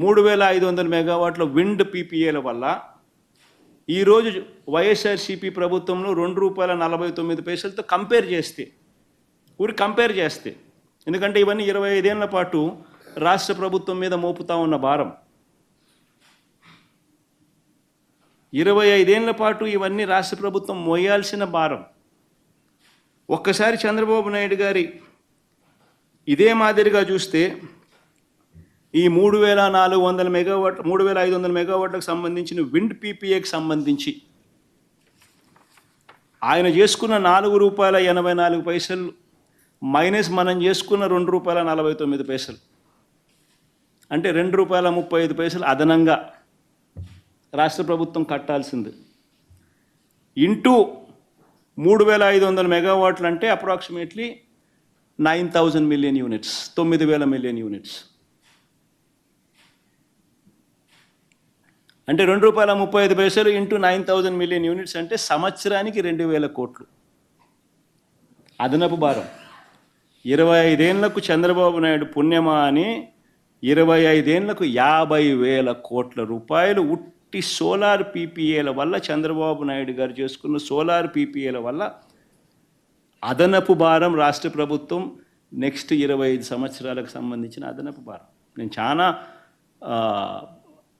మూడు వేల ఐదు వందల మెగావాట్ల విండ్ పీపీఏల వల్ల ఈరోజు వైఎస్ఆర్సీపీ ప్రభుత్వంలో రెండు రూపాయల నలభై తొమ్మిది పైసలతో కంపేర్ చేస్తే ఊరి కంపేర్ చేస్తే. ఎందుకంటే ఇవన్నీ ఇరవై ఐదేళ్ళ పాటు రాష్ట్ర ప్రభుత్వం మీద మోపుతా ఉన్న భారం. ఇరవై ఐదేళ్ళ పాటు ఇవన్నీ రాష్ట్ర ప్రభుత్వం మోయాల్సిన భారం. ఒక్కసారి చంద్రబాబు నాయుడు గారి ఇదే మాదిరిగా చూస్తే ఈ మూడు వేల నాలుగు వందల మెగావాట్ మూడు వేల ఐదు వందల మెగావాట్లకు సంబంధించిన విండ్ పీపీఏకి సంబంధించి ఆయన చేసుకున్న నాలుగు రూపాయల ఎనభై నాలుగు పైసలు మైనస్ మనం చేసుకున్న రెండు రూపాయల నలభై తొమ్మిది పైసలు. అంటే రెండు రూపాయల ముప్పై ఐదు పైసలు అదనంగా రాష్ట్ర ప్రభుత్వం కట్టాల్సింది. ఇంటూ మూడు వేల ఐదు వందల మెగావాట్లు అంటే approximately nine thousand million units తొమ్మిది వేల మిలియన్ యూనిట్స్. అంటే రెండు రూపాయల ముప్పై ఐదు పైసలు into nine thousand million units అంటే సంవత్సరానికి రెండు వేల కోట్లు. అదనపు భారం. ఇరవై ఐదేళ్ళకు చంద్రబాబు నాయుడు పుణ్యమా అని ఇరవై ఐదేళ్ళకు యాభై వేల కోట్ల రూపాయలు ఉట్టి సోలార్ పీపీఏల వల్ల చంద్రబాబు నాయుడు గారు చేసుకున్న సోలార్ పీపీఏల వల్ల అదనపు భారం రాష్ట్ర ప్రభుత్వం నెక్స్ట్ ఇరవై ఐదు సంవత్సరాలకు సంబంధించిన అదనపు భారం. నేను చాలా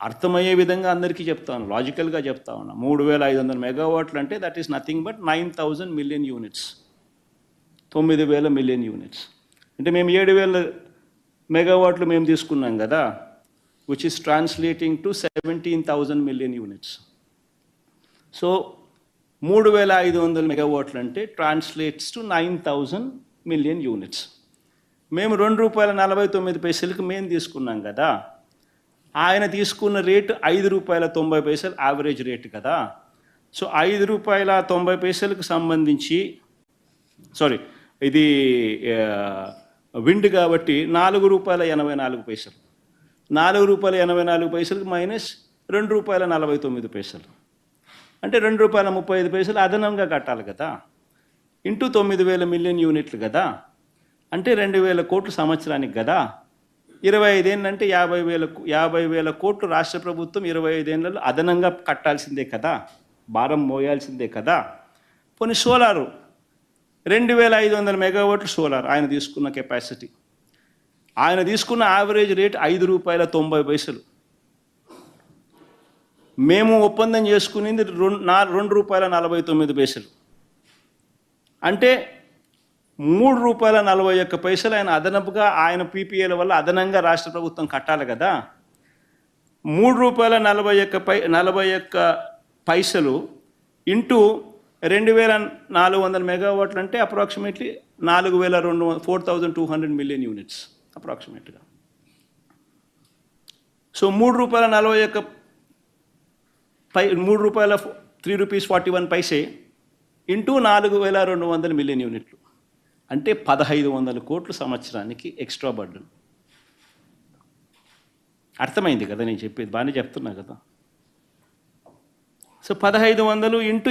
అర్థమయ్యే విధంగా అందరికీ చెప్తాను లాజికల్గా చెప్తా ఉన్నా. మూడు వేల ఐదు వందల మెగావాట్లు అంటే that is nothing but nine thousand million units తొమ్మిది వేల మిలియన్ యూనిట్స్ అంటే మేము ఏడు వేల మెగావాట్లు మేము తీసుకున్నాం కదా which is translating to seventeen thousand million units so మూడు వేల ఐదు వందల మెగావాట్లు అంటే translates to nine thousand million units మేము రెండు రూపాయల నలభై తొమ్మిది పైసలకు మేము తీసుకున్నాం కదా ఆయన తీసుకున్న రేటు ఐదు రూపాయల తొంభై పైసలు యావరేజ్ రేటు కదా. సో ఐదు రూపాయల తొంభై పైసలకు సంబంధించి సారీ ఇది విండ్ కాబట్టి నాలుగు రూపాయల ఎనభై నాలుగు పైసలు. నాలుగు రూపాయల ఎనభై నాలుగు పైసలకు మైనస్ రెండు రూపాయల నలభై తొమ్మిది పైసలు. అంటే రెండు రూపాయల ముప్పై ఐదు పైసలు అదనంగా కట్టాలి కదా. ఇంటూ తొమ్మిది వేల మిలియన్ యూనిట్లు కదా. అంటే రెండు వేల కోట్లు సంవత్సరానికి కదా. ఇరవై ఐదేళ్ళంటే యాభై వేల యాభై వేల కోట్లు రాష్ట్ర ప్రభుత్వం ఇరవై ఐదేళ్ళలో అదనంగా కట్టాల్సిందే కదా. భారం మోయాల్సిందే కదా. కొన్ని సోలారు రెండు వేల ఐదు వందల మెగావాట్లు సోలార్ ఆయన తీసుకున్న కెపాసిటీ. ఆయన తీసుకున్న యావరేజ్ రేట్ ఐదు రూపాయల తొంభై పైసలు. మేము ఒప్పందం చేసుకునేది రెండు రెండు రూపాయల నలభై తొమ్మిది పైసలు. అంటే మూడు రూపాయల నలభై ఒక్క పైసలు ఆయన అదనపుగా ఆయన పీపీఏల వల్ల అదనంగా రాష్ట్ర ప్రభుత్వం కట్టాలి కదా. మూడు రూపాయల నలభై ఒక్క పై నలభై ఒక్క పైసలు ఇంటూ రెండు వేల నాలుగు వందల మెగావాట్లు అంటే అప్రాక్సిమేట్లీ నాలుగు వేల రెండు four thousand two hundred million units అప్రాక్సిమేట్గా. సో మూడు రూపాయల నలభై ఒక్క పై మూడు రూపాయల three rupees forty one paise into నాలుగు వేల రెండు వందల మిలియన్ యూనిట్లు. అంటే పదహైదు వందల కోట్లు సంవత్సరానికి ఎక్స్ట్రా బర్డన్ అర్థమైంది కదా నేను చెప్పేది? బాగానే చెప్తున్నా కదా. సో పదహైదు వందలు ఇంటూ